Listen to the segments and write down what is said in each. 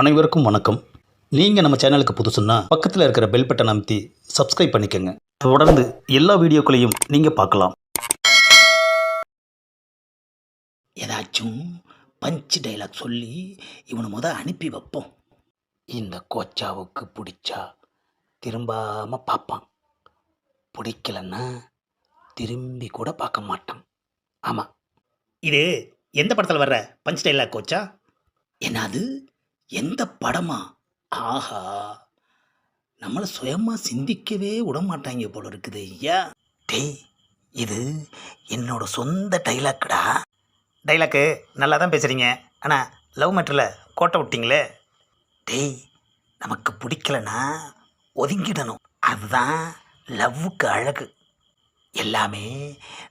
அனைவருக்கும் வணக்கம். நீங்கள் நம்ம சேனலுக்கு புதுசுன்னா பக்கத்தில் இருக்கிற பெல் பட்டன் அமைத்தி சப்ஸ்கிரைப் பண்ணிக்கோங்க. தொடர்ந்து எல்லா வீடியோக்களையும் நீங்கள் பார்க்கலாம். ஏதாச்சும் பஞ்ச் டைலாக் சொல்லி இவனை முத அனுப்பி வைப்போம். இந்த கோச்சாவுக்கு பிடிச்சா திரும்பாமல் பார்ப்பான். பிடிக்கலன்னா திரும்பி கூட பார்க்க மாட்டான். ஆமாம் இது எந்த படத்தில் வர்ற பஞ்ச் டைலாக் கோச்சா? என்னது? எந்த படமா? ஆஹா நம்மளை சுயமாக சிந்திக்கவே விட மாட்டாங்க போல இருக்குது ஐயா. டேய் இது என்னோட சொந்த டைலாக்குடா. டைலாக்கு நல்லா தான் பேசுகிறீங்க ஆனால் லவ் மேட்டரில் கோட்டை விட்டீங்களே. டேய் நமக்கு பிடிக்கலனா ஒதுங்கிடணும். அதுதான் லவ்வுக்கு அழகு. எல்லாமே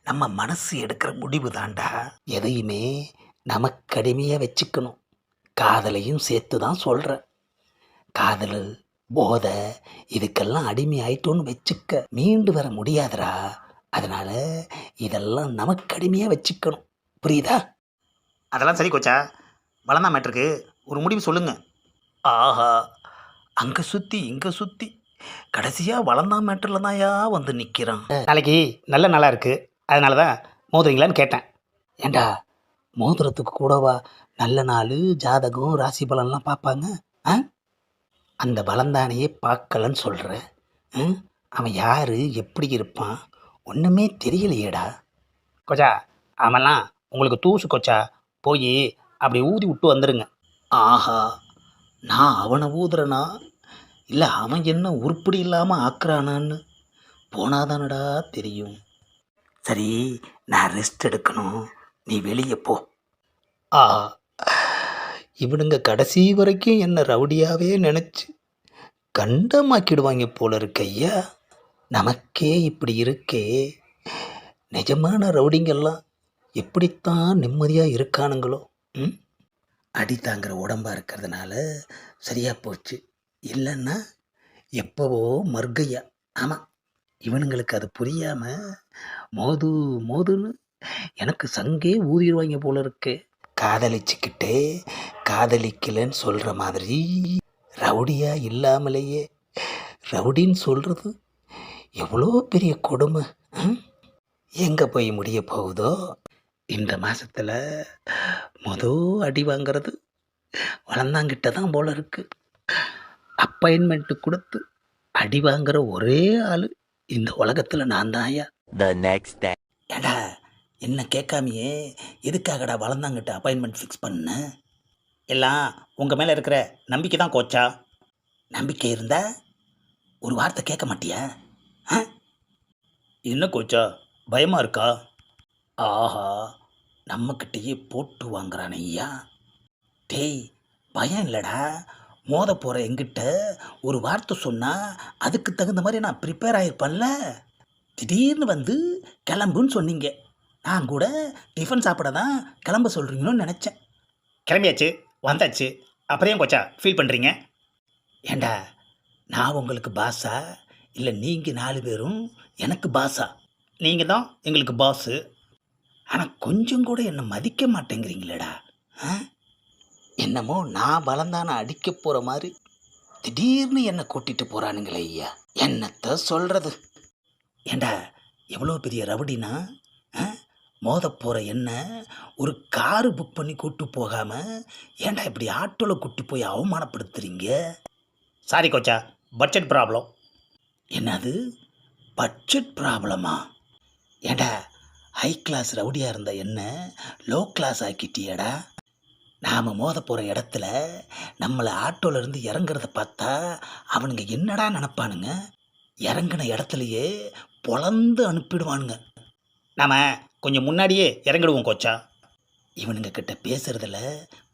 நம்ம மனசு எடுக்கிற முடிவு தான்டா எதையுமே நமக்கு அடிமையாக வச்சுக்கணும். காதலையும் சேர்த்து தான் சொல்கிறேன் காதல் போதை இதுக்கெல்லாம் அடிமை ஆயிட்டோன்னு வச்சுக்க. மீண்டு வர முடியாதுடா. அதனால இதெல்லாம் நமக்கு அடிமையாக வச்சுக்கணும். புரியுதா? அதெல்லாம் சரி கோச்சா. வளர்ந்தா மேட்ருக்கு. ஒரு முடிவு சொல்லுங்க. ஆஹா. அங்கே சுற்றி இங்கே சுற்றி கடைசியாக வளர்ந்தா மேட்டரில் தான்யா வந்து நிற்கிறான் நாளைக்கு நல்ல நாளாக இருக்குது அதனால தான் மோதுறீங்களான்னு கேட்டேன். ஏண்டா? மோதிரத்துக்கு கூடவா? நல்ல நாள் ஜாதகம் ராசி பலன்லாம் பார்ப்பாங்க. ஆ? அந்த பலந்தானையே பார்க்கலன்னு சொல்கிற அவன் யார்? எப்படி இருப்பான்? ஒன்றுமே தெரியலையேடா. கொச்சா அவன்லாம் உங்களுக்கு தூசு கொச்சா? போய் அப்படி ஊதி விட்டு வந்துடுங்க ஆஹா நான் அவனை ஊதுறனா? இல்லை அவன் என்ன உருப்படி இல்லாமல் ஆக்குறானான்னு? போனாதானடா தெரியும். சரி நான் ரெஸ்ட் எடுக்கணும். நீ வெளியே போ. ஆ இவனுங்க கடைசி வரைக்கும் என்னை ரவுடியாவே நினச்சி கண்டமாக்கிடுவாங்க போல இருக்கு ஐயா. நமக்கே இப்படி இருக்கே. நிஜமான ரவுடிங்கெல்லாம் எப்படித்தான் நிம்மதியாக இருக்கானுங்களோ ம்? அடி தாங்குற உடம்பாக இருக்கிறதுனால சரியாக போச்சு. இல்லைன்னா எப்போவோ மர்கையா. ஆமாம் இவனுங்களுக்கு அது புரியாமல் மோது மோதுன்னு எனக்கு சங்கே ஊதிடுவாங்க போல இருக்கு. காதலிச்சுக்கிட்டே காதலிக்கலைன்னு சொல்கிற மாதிரி ரவுடியா இல்லாமலேயே. ரவுடின்னு சொல்கிறது எவ்வளோ பெரிய கொடுமை எங்கே போய் முடிய போகுதோ? இந்த மாசத்துல மொதல் அடி வாங்குறது வளர்ந்தாங்கிட்ட தான் போல இருக்கு. அப்பாயின்மெண்ட்டு கொடுத்து அடி வாங்குற ஒரே ஆள் இந்த உலகத்தில் நான் தான் ஐயா. Next day. ஏடா என்ன கேட்காமையே? எதுக்காகடா வளர்ந்தாங்கிட்ட அப்பாயின்மெண்ட் ஃபிக்ஸ் பண்ண? எல்லாம் உங்கள் மேலே இருக்கிற நம்பிக்கை தான் கோச்சா. நம்பிக்கை இருந்தா ஒரு வார்த்தை கேட்க மாட்டியா? ஆ? என்ன கோச்சா? பயமாக இருக்கா? ஆஹா நம்மக்கிட்டேயே போட்டு வாங்குறான் ஐயா. டேய் பயம் இல்லைடா. மோத போகிற எங்கிட்ட ஒரு வார்த்தை சொன்னால் அதுக்கு தகுந்த மாதிரி நான் ப்ரிப்பேர் ஆகிருப்பேன்ல திடீர்னு வந்து கிளம்புன்னு சொன்னீங்க. நான் கூட டிஃபன் சாப்பிட தான் கிளம்ப சொல்கிறீங்களோன்னு நினச்சேன். கிளம்பியாச்சு வந்தாச்சு. அப்புறம் கொச்சா ஃபீல் பண்ணுறீங்க ஏண்டா நான் உங்களுக்கு பாஸா இல்லை நீங்கள் நாலு பேரும் எனக்கு பாஸா நீங்கள் தான் எங்களுக்கு பாஸு ஆனால் கொஞ்சம் கூட என்னை மதிக்க மாட்டேங்கிறீங்களேடா. ஆ? என்னமோ நான் பலந்தான அடிக்க போகிற மாதிரி திடீர்னு என்னை கூட்டிட்டு போகிறானுங்களே ஐயா. என்னத்த சொல்கிறது ஏண்டா எவ்வளோ பெரிய ரவுடினா? மோதப்போகிற என்ன? ஒரு காரு புக் பண்ணி கூப்பிட்டு போகாமல் ஏன்டா இப்படி ஆட்டோவில் கூட்டி போய் அவமானப்படுத்துகிறீங்க சாரி கோச்சா பட்ஜெட் ப்ராப்ளம் என்னது? பட்ஜெட் ப்ராப்ளமா ஏண்டா ஹை கிளாஸ் ரவுடியாக இருந்த என்ன? லோ கிளாஸ் ஆக்கிட்டியடா? நாம் மோத போகிற இடத்துல நம்மளை ஆட்டோலேருந்து இறங்குறத பார்த்தா அவனுங்க என்னடா நினப்பானுங்க? இறங்கின இடத்துலையே பொழந்து அனுப்பிடுவானுங்க. நாம் கொஞ்சம் முன்னாடியே இறங்கிடுவோம் கோச்சா. இவனுங்க கிட்ட பேசுறதுல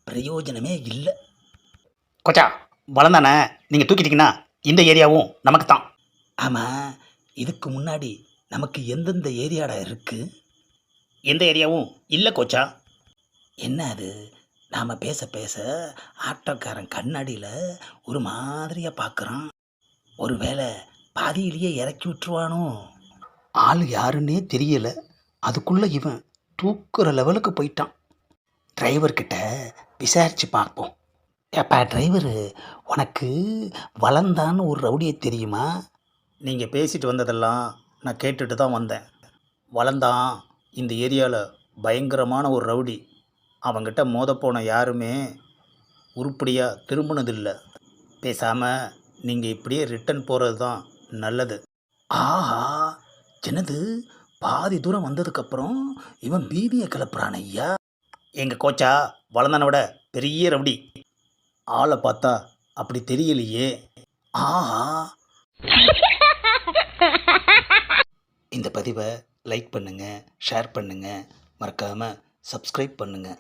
பிரயோஜனமே இல்லை. கொச்சா வளர்ந்தானே நீங்கள் தூக்கிட்டீங்கன்னா இந்த ஏரியாவும் நமக்கு தான் ஆமாம் இதுக்கு முன்னாடி நமக்கு எந்தெந்த ஏரியாடா இருக்குது எந்த ஏரியாவும் இல்லை கோச்சா. என்ன அது? நாம் பேச பேச ஆட்டோக்காரன் கண்ணாடியில் ஒரு மாதிரியாக பார்க்குறான் ஒருவேளை பாதியிலேயே இறக்கி விட்டுருவானோ? ஆள் யாருன்னே தெரியலை. அதுக்குள்ளே இவன் தூக்குற லெவலுக்கு போயிட்டான். டிரைவர்கிட்ட விசாரித்து பார்ப்போம். ஏப்பா டிரைவரு உனக்கு வளர்ந்தான்னு ஒரு ரவுடியை தெரியுமா? நீங்கள் பேசிட்டு வந்ததெல்லாம் நான் கேட்டுட்டு தான் வந்தேன். வளர்ந்தான் இந்த ஏரியாவில் பயங்கரமான ஒரு ரவுடி. அவங்கிட்ட மோதப்போன யாருமே உருப்படியாக திரும்பினதில்லை. பேசாமல் நீங்கள் இப்படியே ரிட்டன் போகிறது தான் நல்லது. ஆஹா என்னது? பாதி தூரம் வந்ததுக்கப்புறம் இவன் பீதியை கிளப்புறான் ஐயா. எங்கள் கோச்சா வளர்ந்தான விட பெரிய ரவுடி. ஆளை பார்த்தா அப்படி தெரியலையே. ஆஹா. இந்த பதிவை லைக் பண்ணுங்கள் ஷேர் பண்ணுங்கள் மறக்காமல் சப்ஸ்கிரைப் பண்ணுங்கள்